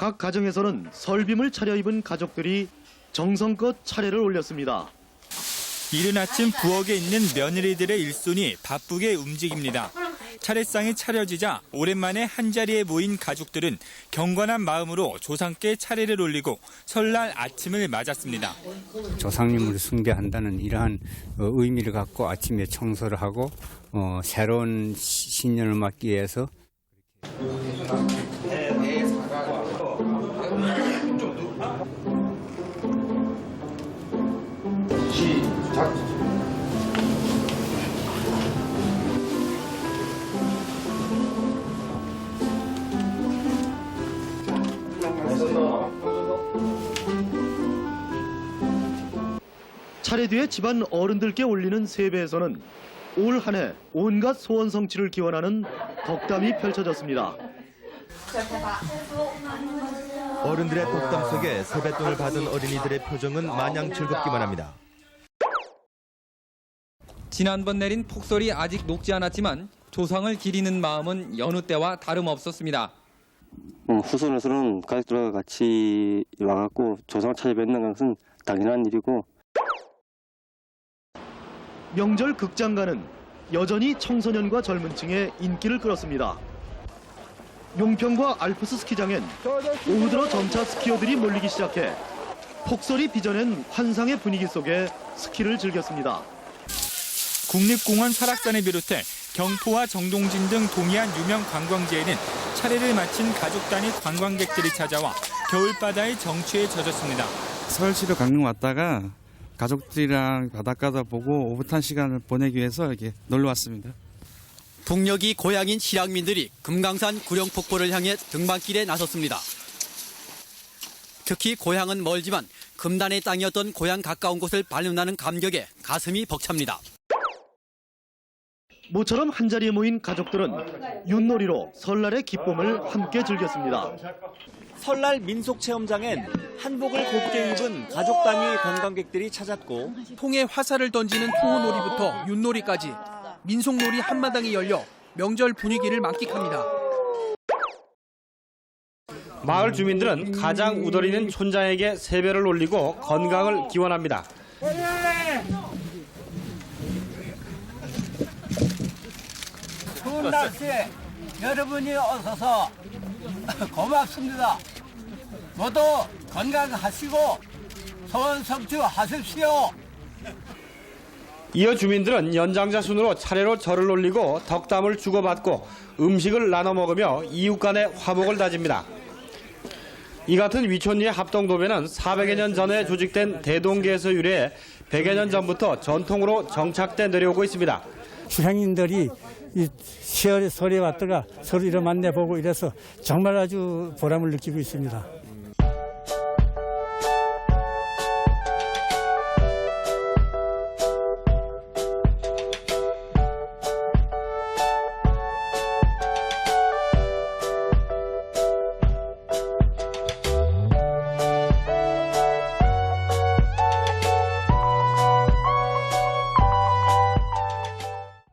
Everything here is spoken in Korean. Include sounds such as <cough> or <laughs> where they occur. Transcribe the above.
각 가정에서는 설빔을 차려입은 가족들이 정성껏 차례를 올렸습니다. 이른 아침 부엌에 있는 며느리들의 일손이 바쁘게 움직입니다. 차례상이 차려지자 오랜만에 한자리에 모인 가족들은 경건한 마음으로 조상께 차례를 올리고 설날 아침을 맞았습니다. 조상님을 숭배한다는 이러한 어, 의미를 갖고 아침에 청소를 하고 어, 새로운 시- 신년을 맞기 위해서 차례 뒤에 집안 어른들께 올리는 세배에서는 올 한 해 온갖 소원 성취를 기원하는 덕담이 펼쳐졌습니다. 어른들의 덕담 속에 세뱃돈을 받은 어린이들의 표정은 마냥 즐겁기만 합니다. 지난번 내린 폭설이 아직 녹지 않았지만 조상을 기리는 마음은 여느 때와 다름없었습니다. 음, 후손에서는 가족들과 같이 와갖고 조상 찾아뵙는 것은 당연한 일이고 명절 극장가는 여전히 청소년과 젊은 층의 인기를 끌었습니다. 용평과 알프스 스키장엔 오후 들어 점차 스키어들이 몰리기 시작해 폭설이 빚어낸 환상의 분위기 속에 스키를 즐겼습니다. 국립공원 설악산을 비롯해 경포와 정동진 등 동해안 유명 관광지에는 차례를 마친 가족 단위 관광객들이 찾아와 겨울바다의 정취에 젖었습니다. 서울시로 강릉 왔다가 가족들이랑 바닷가도 보고 오붓한 시간을 보내기 위해서 이렇게 놀러 왔습니다. 북녘이 고향인 실향민들이 금강산 구룡폭포를 향해 등반길에 나섰습니다. 특히 고향은 멀지만 금단의 땅이었던 고향 가까운 곳을 발견하는 감격에 가슴이 벅찹니다. 모처럼 한자리에 모인 가족들은 윷놀이로 설날의 기쁨을 함께 즐겼습니다. 설날 민속 체험장엔 한복을 곱게 입은 가족 단위 관광객들이 찾았고 통에 화살을 던지는 통호놀이부터 윷놀이까지 민속놀이 한마당이 열려 명절 분위기를 만끽합니다. 마을 주민들은 가장 우더리는 촌장에게 세배를 올리고 건강을 기원합니다. 추운 날씨에 여러분이 오셔서 <laughs> 고맙습니다. 모두 건강하시고 소원 성취하십시오. 이어 주민들은 연장자 순으로 차례로 절을 올리고 덕담을 주고받고 음식을 나눠 먹으며 이웃 간의 화목을 다집니다. 이 같은 위촌리의 합동도배는 400여 년 전에 조직된 대동계에서 유래해 100여 년 전부터 전통으로 정착돼 내려오고 있습니다. 주행인들이 이 시월에 소리에 왔다가 서로 이런 만나보고 이래서 정말 아주 보람을 느끼고 있습니다.